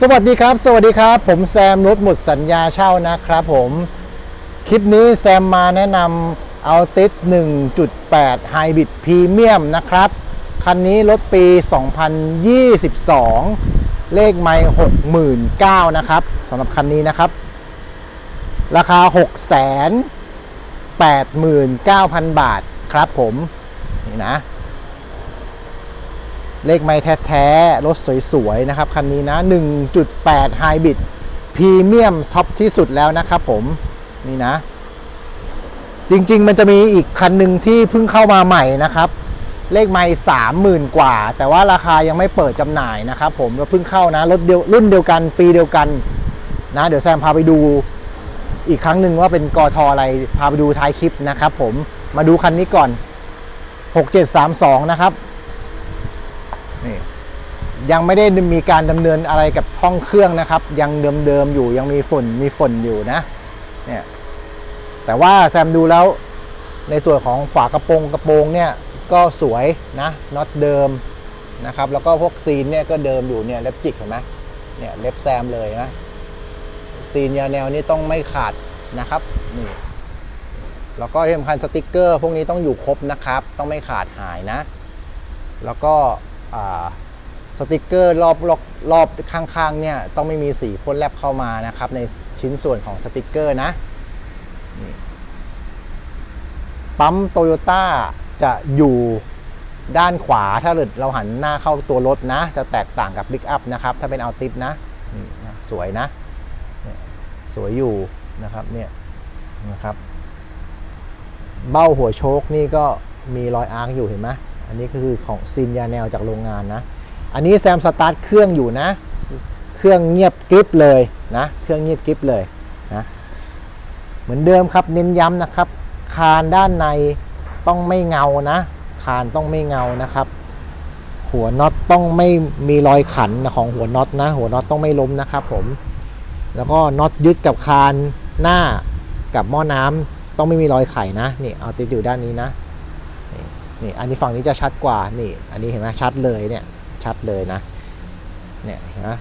สวัสดีครับ สวัสดีครับ ผมแซมรถหมดสัญญาเช่านะครับผม คลิปนี้แซมมาแนะนำเอาติด1.8 Hybrid Premium นะครับ คันนี้รถปี 2022 เลขไม่69,000นะครับสำหรับคันนี้นะครับ ราคา 689,000 บาทครับผม นี่นะ เลขไม่แท้ๆ รถสวยๆ นะครับ คันนี้นะ 1.8 Hybrid พรีเมียมท็อปที่สุดแล้วนะครับผม นี่นะ จริงๆ มันจะมีอีกคันหนึ่งที่เพิ่งเข้ามาใหม่นะครับ เลขไม่สามหมื่นกว่า แต่ว่าราคายังไม่เปิดจำหน่ายนะครับผมเราเพิ่งเข้านะ รถเดียวรุ่นเดียวกันปีเดียวกันนะ เดี๋ยวแซมพาไปดูอีกครั้งหนึ่งว่าเป็นกอทออะไรพาไปดูท้ายคลิปนะครับผมมาดูคันนี้ก่อน 6732 นะครับ นี่ยังไม่ได้มีการดำเนินอะไรกับห้องเครื่องนะครับ ยังเดิมๆอยู่ยังมีฝุ่นมีฝุ่นอยู่นะเนี่ยแต่ว่าแซมดูแล้วในส่วนของฝากระโปรงกระโปรงเนี่ยก็สวยนะน็อตเดิมนะครับ แล้วก็พวกซีนเนี่ยก็เดิมอยู่เนี่ยเล็บจิกเห็นไหมเนี่ยเล็บแซมเลยนะซีนยาแนวนี้ต้องไม่ขาดนะครับนี่แล้วก็ที่สำคัญสติกเกอร์ พวกนี้ต้องอยู่ครบนะครับ ต้องไม่ขาดหายนะ แล้วก็ สติกเกอร์รอบรอบรอบข้างๆเนี่ยต้องไม่มีสีพ่นแลบเข้ามานะครับ ในชิ้นส่วนของสติกเกอร์นะปั๊มโตโยต้าจะอยู่ด้านขวาถ้าเกิดเราหันหน้าเข้าตัวรถนะ จะแตกต่างกับบิ๊กอัพนะครับ ถ้าเป็นเอาติสนะสวยนะ สวยอยู่นะครับเนี่ยนะครับ เบ้าหัวโชคนี่ก็มีรอยอาร์คอยู่เห็นไหม อันนี้ก็คือของซินยาแนวจากโรงงานนะ อันนี้แซมสตาร์ทเครื่องอยู่นะ เครื่องเงียบกริบเลยนะ เครื่องเงียบกริบเลยนะ เหมือนเดิมครับเน้นย้ำนะครับ คานด้านในต้องไม่เงานะ คานต้องไม่เงานะครับ หัวน็อตต้องไม่มีรอยขันของหัวน็อตนะ หัวน็อตต้องไม่ล้มนะครับผม แล้วก็น็อตยึดกับคานหน้ากับหม้อน้ำต้องไม่มีรอยไข่นะ นี่เอาติดอยู่ด้านนี้นะ นี่อันนี้ฝั่งนี้จะชัดกว่านี่อันนี้เห็นไหมชัดเลยเนี่ยชัดเลยนะเนี่ยนะ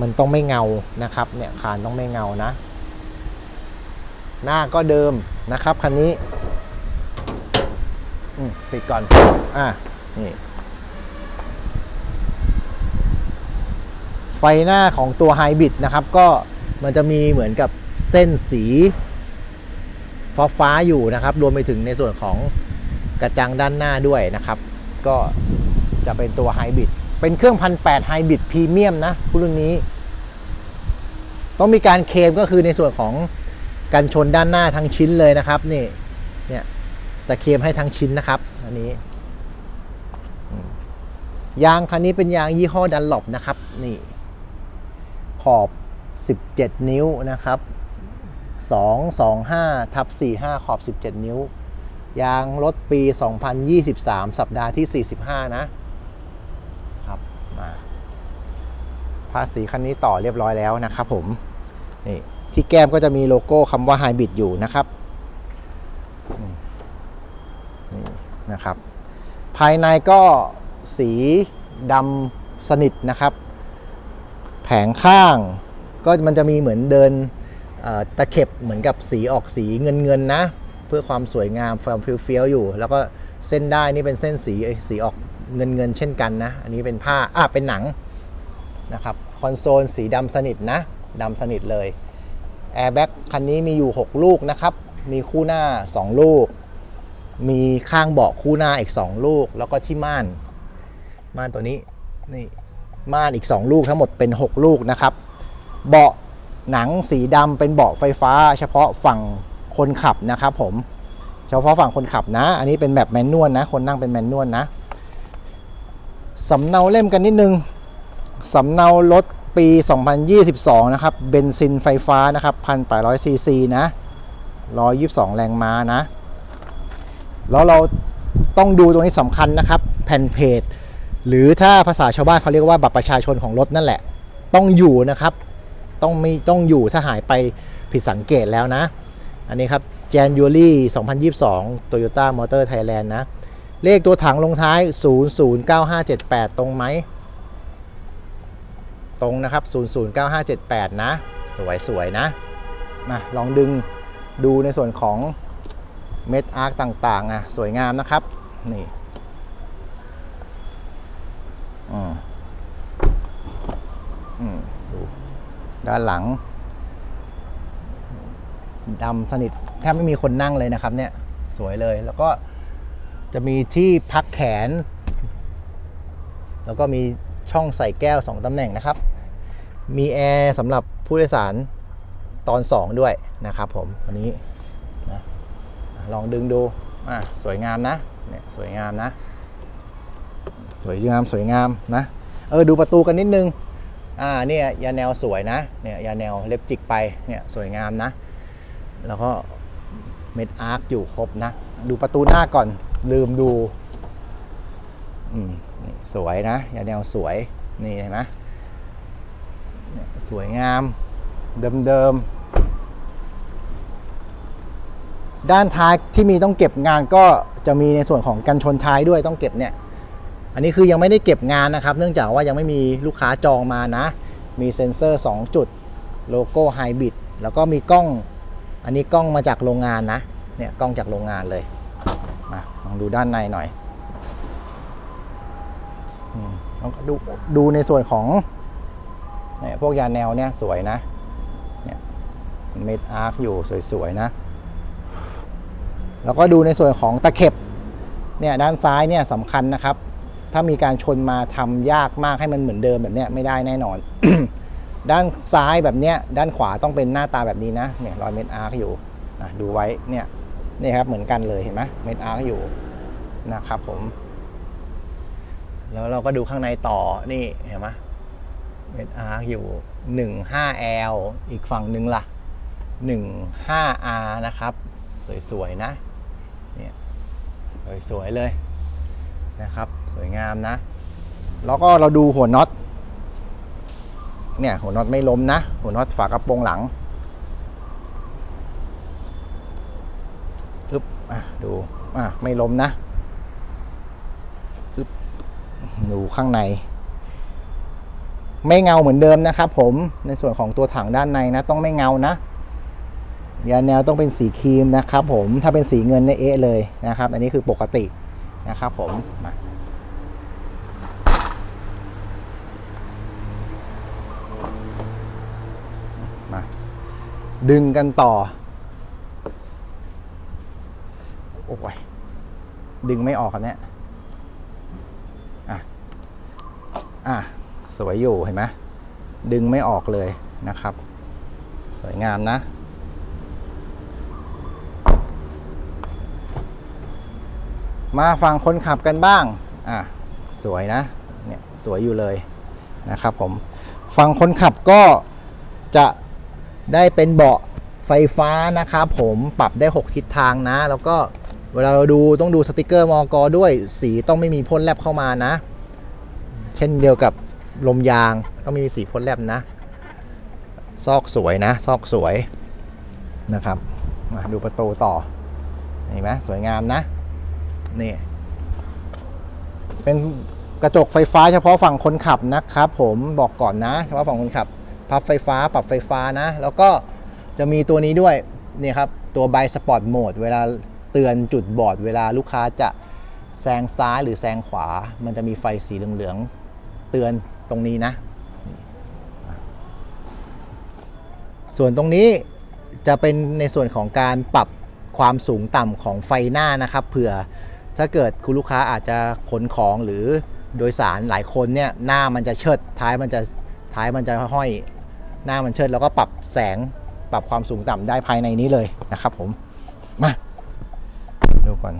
มันต้องไม่เงานะครับเนี่ยคานต้องไม่เงานะ หน้าก็เดิมนะครับคันนี้ปิดก่อนอะนี่ไฟหน้าของตัวไฮบริดนะครับ ก็มันจะมีเหมือนกับเส้นสีฟ้าฟ้าอยู่นะครับ รวมไปถึงในส่วนของ กระจังด้านหน้าด้วยนะครับ ก็จะเป็นตัวไฮบริดเป็นเครื่องพันแปดไฮบริดพรีเมียมนะรุ่นนี้ ต้องมีการเคมก็คือในส่วนของกันชนด้านหน้าทั้งชิ้นเลยนะครับนี่เนี่ยแต่เคมให้ทั้งชิ้นนะครับอันนี้ยางคันนี้เป็นยางยี่ห้อดันหลบนะครับ นี่ ขอบ 17 นิ้วนะครับ 225ทับ45 ขอบ 17 นิ้ว ยางรถปี 2023 สัปดาห์ที่ 45 นะครับมาภาษีคันนี้ต่อเรียบร้อยแล้วนะครับผม นี่ ที่แก้มก็จะมีโลโก้คำว่า Hybrid อยู่นะครับ นี่นะครับ ภายในก็สีดำสนิทนะครับ แผงข้างก็มันจะมีเหมือนเดินตะเข็บเหมือนกับสีออกสีเงินเงินๆนะ เพื่อความสวยงามความเฟี้ยวอยู่ แล้วก็เส้นได้นี่เป็นเส้นสีสีออกเงินเงินเช่นกันนะ อันนี้เป็นผ้าอะเป็นหนังนะครับคอนโซลสีดำสนิทนะดำสนิทเลยแอร์แบ็กคันนี้มีอยู่ 6 ลูกนะครับ มีคู่หน้า 2 ลูก มีข้างเบาะคู่หน้าอีก 2 ลูก แล้วก็ที่ม่าน ม่านตัวนี้นี่ม่านอีก 2 ลูกทั้งหมดเป็น 6 ลูกนะครับ เบาะหนังสีดำเป็นเบาะไฟฟ้า เฉพาะฝั่ง คนขับนะครับผมเฉพาะฝั่งคนขับนะ อันนี้เป็นแบบแมนนวลนะ คนนั่งเป็นแมนนวลนะสำเนาเล่มกันนิดนึงสำเนารถปี 2022 นะครับ เบนซินไฟฟ้านะครับ 1,800ซีซีนะ 122 แรงม้านะ แล้วเราต้องดูตรงนี้สำคัญนะครับ แผ่นเพจ หรือถ้าภาษาชาวบ้านเขาเรียกว่าบัตรประชาชนของรถนั่นแหละ ต้องอยู่นะครับ ต้องมีต้องอยู่ถ้าหายไปผิดสังเกตแล้วนะ อันนี้ครับ January 2022 Toyota Motor Thailand นะ เลขตัวถังลงท้าย 009578 ตรงไหม ตรงนะครับ 009578 นะ สวยสวยๆนะ มาลองดึงดูในส่วนของเม็ดอาร์คต่างๆนะสวยงามนะครับ นี่อืมอืมดูด้านหลัง ดำสนิทแทบไม่มีคนนั่งเลยนะครับ เนี่ยสวยเลยแล้วก็จะมีที่พักแขน แล้วก็มีช่องใส่แก้ว 2ตำแหน่งนะครับ มีแอร์สำหรับผู้โดยสารตอน 2 ด้วยนะครับผมวันนี้นะลองดึงดูอะสวยงามนะเนี่ยสวยงามนะ สวยงามสวยงามนะเออดูประตูกันนิดนึงอ่าเนี่ยยาแนวสวยนะเนี่ยยาแนวเล็บจิกไปเนี่ยสวยงามนะ แล้วก็เม็ดอาร์คอยู่ครบนะ ดูประตูหน้าก่อน ลืมดูอืมสวยนะยาแนวสวย นี่เห็นไหมสวยงาม เดิมๆ ด้านท้ายที่มีต้องเก็บงานก็จะมีในส่วนของกันชนท้ายด้วยต้องเก็บเนี่ย อันนี้คือยังไม่ได้เก็บงานนะครับ เนื่องจากว่ายังไม่มีลูกค้าจองมานะ มีเซ็นเซอร์ 2 จุด โลโก้ไฮบริดแล้วก็มีกล้อง อันนี้กล้องมาจากโรงงานนะ เนี่ยกล้องจากโรงงานเลย มาลองดูด้านในหน่อยลองดูดูในส่วนของเนี่ยพวกยาแนวเนี่ยสวยนะ เนี่ยเม็ดอาร์คอยู่สวยๆนะ แล้วก็ดูในส่วนของตะเข็บ เนี่ยด้านซ้ายเนี่ยสำคัญนะครับ ถ้ามีการชนมาทำยากมากให้มันเหมือนเดิมแบบเนี้ยไม่ได้แน่นอน ด้านซ้ายแบบเนี้ยด้านขวาต้องเป็นหน้าตาแบบนี้นะเนี่ยรอยเม็ดอาร์คอยู่ดูไว้เนี่ยนี่ครับเหมือนกันเลยเห็นไหมเม็ดอาร์คอยู่นะครับผม แล้วเราก็ดูข้างในต่อนี่เห็นไหมเม็ดอาร์คอยู่ 15L อีกฝั่งหนึ่งล่ะ 15R นะครับ สวยๆนะเนี่ยสวยๆเลยนะครับ สวยงามนะ แล้วก็เราดูหัวน็อต เนี่ยหัวน็อตไม่ล้มนะ หัวน็อตฝากระโปรงหลังอึ๊บอะดูอะไม่ล้มนะอึ๊บดูข้างใน ไม่เงาเหมือนเดิมนะครับผมในส่วนของตัวถังด้านในนะต้องไม่เงานะยาแนวต้องเป็นสีครีมนะครับผมถ้าเป็นสีเงินเนี่ยเอะเลยนะครับ อันนี้คือปกตินะครับผมมา ดึงกันต่อ โอ้ย ดึงไม่ออกครับเนี่ย อะ อะ สวยอยู่เห็นไหมดึงไม่ออกเลยนะครับ สวยงามนะ มาฝั่งคนขับกันบ้าง อะ สวยนะ เนี่ย สวยอยู่เลยนะครับผมฝั่งคนขับก็จะ ได้เป็นเบาะไฟฟ้านะครับผมปรับได้ 6 ทิศทางนะ แล้วก็เวลาเราดูต้องดูสติกเกอร์มอกอด้วยสีต้องไม่มีพ่นแลบเข้ามานะ เช่นเดียวกับลมยางต้องไม่มีสีพ่นแลบนะ ซอกสวยนะ ซอกสวยนะครับมาดูประตูต่อเห็นไหมสวยงามนะนี่เป็นกระจกไฟฟ้าเฉพาะฝั่งคนขับนะครับ ผมบอกก่อนนะเฉพาะฝั่งคนขับ พับไฟฟ้าปรับไฟฟ้านะ แล้วก็จะมีตัวนี้ด้วยนี่ครับตัวไบสปอร์ตโหมดเวลาเตือนจุดบอด เวลาลูกค้าจะแซงซ้ายหรือแซงขวา มันจะมีไฟสีเหลืองๆเตือนตรงนี้นะ ส่วนตรงนี้จะเป็นในส่วนของการปรับความสูงต่ำของไฟหน้านะครับ เผื่อถ้าเกิดคุณลูกค้าอาจจะขนของหรือโดยสารหลายคนเนี่ยหน้ามันจะเชิดท้ายมันจะท้ายมันจะห้อย หน้ามันเชิดแล้วก็ปรับแสงปรับความสูงต่ำได้ภายในนี้เลยนะครับผม มาดูก่อน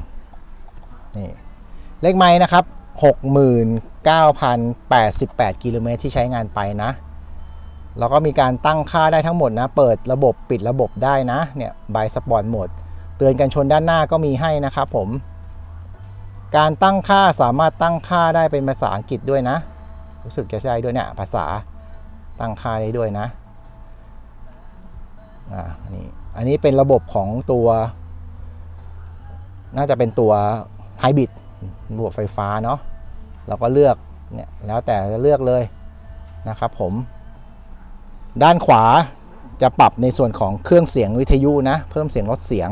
นี่ เลขไม้นะครับ 69,088 กิโลเมตรที่ใช้งานไปนะ แล้วก็มีการตั้งค่าได้ทั้งหมดนะ เปิดระบบปิดระบบได้นะ เนี่ยบายสปอร์ตโหมด เตือนกันชนด้านหน้าก็มีให้นะครับผม การตั้งค่าสามารถตั้งค่าได้เป็นภาษาอังกฤษด้วยนะ รู้สึกจะใช้ด้วยเนี่ยภาษา ตั้งค่าได้ด้วยนะอ่าอันนี้อันนี้เป็นระบบของตัว น่าจะเป็นตัวไฮบริดระบบไฟฟ้าเนาะเราก็เลือกเนี่ยแล้วแต่จะเลือกเลยนะครับผม ด้านขวาจะปรับในส่วนของเครื่องเสียงวิทยุนะ เพิ่มเสียงลดเสียง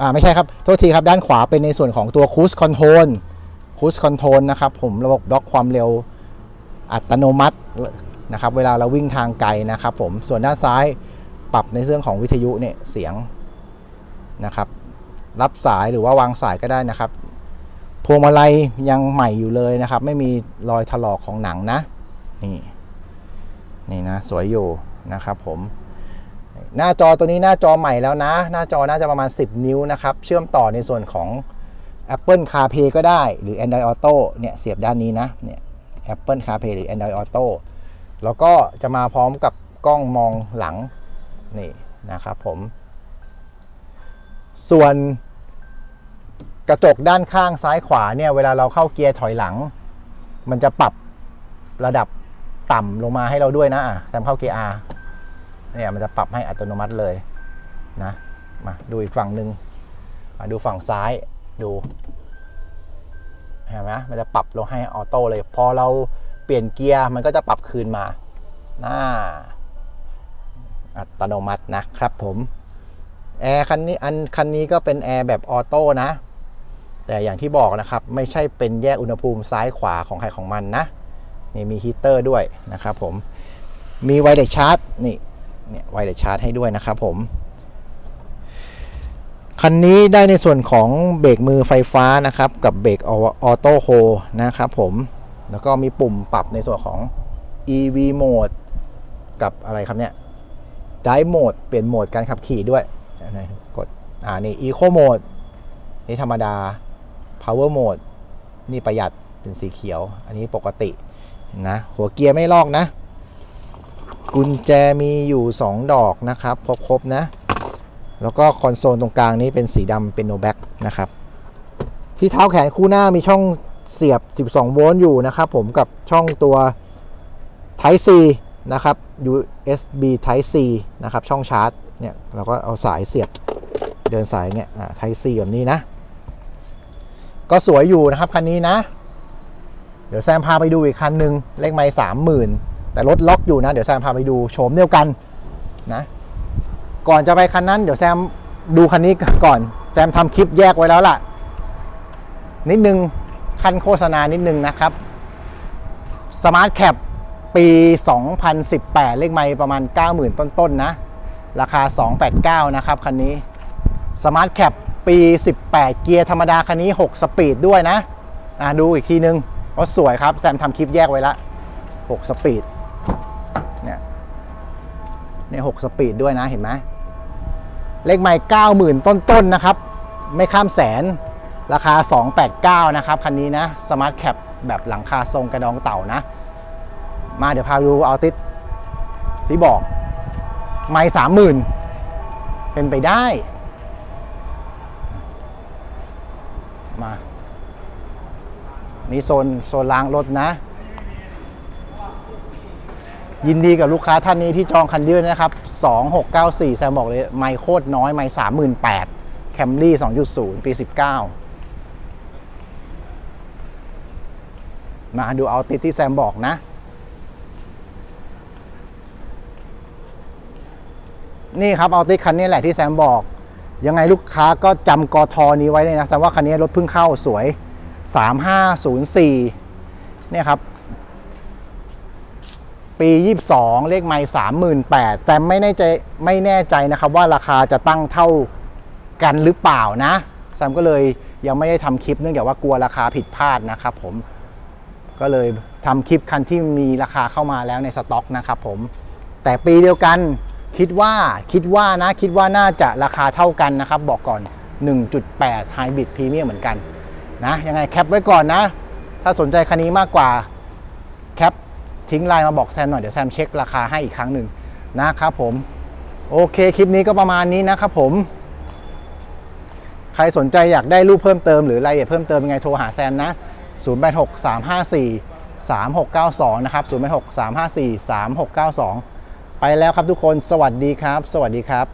อ่าไม่ใช่ครับ โทษทีครับ ด้านขวาเป็นในส่วนของตัวคูสคอนโทรลคูสคอนโทรลนะครับผมระบบล็อกความเร็ว อัตโนมัตินะครับเวลาเราวิ่งทางไกลนะครับผมส่วนด้านซ้ายปรับในเรื่องของวิทยุเนี่ยเสียงนะครับ รับสายหรือว่าวางสายก็ได้นะครับ พวงมาลัยยังใหม่อยู่เลยนะครับ ไม่มีรอยถลอกของหนังนะ นี่นี่นะสวยอยู่นะครับผมหน้าจอตัวนี้หน้าจอใหม่แล้วนะ หน้าจอน่าจะประมาณ 10 นิ้วนะครับ เชื่อมต่อในส่วนของ Apple CarPlay ก็ได้ หรือ Android Auto เนี่ยเสียบด้านนี้นะเนี่ย Apple CarPlay หรือ Android Auto แล้วก็จะมาพร้อมกับกล้องมองหลัง นี่นะครับผม ส่วนกระจกด้านข้างซ้ายขวาเนี่ย เวลาเราเข้าเกียร์ถอยหลัง มันจะปรับระดับต่ำลงมาให้เราด้วยนะอะแตมเข้าเกียร์ R เนี่ยมันจะปรับให้อัตโนมัติเลยนะ มาดูอีกฝั่งหนึ่งมาดูฝั่งซ้ายดู เห็นไหมมันจะปรับลงให้ออโต้เลย พอเราเปลี่ยนเกียร์มันก็จะปรับคืนมาน่าอัตโนมัตินะครับผมแอร์คันนี้อันคันนี้ก็เป็นแอร์แบบออโต้นะ แต่อย่างที่บอกนะครับ ไม่ใช่เป็นแยกอุณหภูมิซ้ายขวาของใครของมันนะนี่มีฮีเตอร์ด้วยนะครับผมมีไวเลสชาร์จนี่เนี่ยไวเลสชาร์จให้ด้วยนะครับผม คันนี้ได้ในส่วนของเบรกมือไฟฟ้านะครับ กับเบรกออโต้โฮนะครับผมแล้วก็มีปุ่มปรับในส่วนของ EV Mode กับอะไรครับเนี่ย Drive Mode เปลี่ยนโหมดการขับขี่ด้วยกดอ่านี่ Eco Mode นี่ธรรมดา Power Mode นี่ประหยัดเป็นสีเขียว อันนี้ปกตินะหัวเกียร์ไม่ลอกนะ กุญแจมีอยู่ 2 ดอกนะครับ ครบๆนะ แล้วก็คอนโซลตรงกลางนี้เป็นสีดำเป็นโนแบ็กนะครับ ที่เท้าแขนคู่หน้ามีช่องเสียบ 12 โวลต์อยู่นะครับผมกับช่องตัว Type C นะครับ USB Type C นะครับ ช่องชาร์จเนี่ยเราก็เอาสายเสียบเดินสายเนี่ย Type C แบบนี้นะ ก็สวยอยู่นะครับคันนี้นะ เดี๋ยวแซมพาไปดูอีกคันหนึ่งเลขไม้สามหมื่นแต่รถล็อกอยู่นะ เดี๋ยวแซมพาไปดูโฉมเดียวกันนะ ก่อนจะไปคันนั้นเดี๋ยวแซมดูคันนี้ก่อน แซมทำคลิปแยกไว้แล้วล่ะ นิดนึงคันโฆษณานิดนึงนะครับ Smart Cap ปี 2018 เลขไม่ประมาณ 90,000 ต้นๆนะราคา 289 นะครับ คันนี้ Smart Cap ปี 18 เกียร์ธรรมดา คันนี้ 6 สปีดด้วยนะอะดูอีกทีนึงรถสวยครับ แซมทำคลิปแยกไว้ละ 6 สปีด เนี่ยเนี่ย6สปีดด้วยนะเห็นไหม เลขไม่90,000 ต้นๆนนะครับ ไม่ข้ามแสน ราคา 289 นะครับ คันนี้นะ Smart Cap แบบหลังคาทรงกระดองเต่านะ มาเดี๋ยวพาดูเอาติดที่บอก ไม่สามหมื่นเป็นไปได้ มา นี่โซนโซนล้างรถนะ ยินดีกับลูกค้าท่านนี้ที่จองคันเยอะนะครับ 2694 แซมบอกเลย ไม่โคตรน้อย ไม่38,000แคมรี่ 2.0 ปี 19 มาดูเอาติดที่แซมบอกนะ นี่ครับเอาติดคันนี้แหละที่แซมบอก ยังไงลูกค้าก็จำกทนี้ไว้เลยนะแซมว่าคันนี้รถเพิ่งเข้าสวย 3504 เนี่ยครับ ปี 22 เลขไม่38,000แซมไม่แน่ใจไม่แน่ใจนะครับว่าราคาจะตั้งเท่ากันหรือเปล่านะแซมก็เลยยังไม่ได้ทำคลิปเนื่องจากว่ากลัวราคาผิดพลาดนะครับผมก็เลยทำคลิปคันที่มีราคาเข้ามาแล้วในสต็อกนะครับผมแต่ปีเดียวกันคิดว่าคิดว่านะคิดว่าน่าจะราคาเท่ากันนะครับ บอกก่อน 1.8 Hybrid Premium เหมือนกันนะยังไงแคปไว้ก่อนนะ ถ้าสนใจคันนี้มากกว่าแคป ทิ้งไลน์มาบอกแซมหน่อยเดี๋ยวแซมเช็คราคาให้อีกครั้งหนึ่งนะครับผมโอเคคลิปนี้ก็ประมาณนี้นะครับผม ใครสนใจอยากได้รูปเพิ่มเติมหรือรายละเอียดเพิ่มเติมยังไงโทรหาแซมนะ 086 354 3692 นะครับ 086 354 3692 ไปแล้วครับทุกคนสวัสดีครับ สวัสดีครับ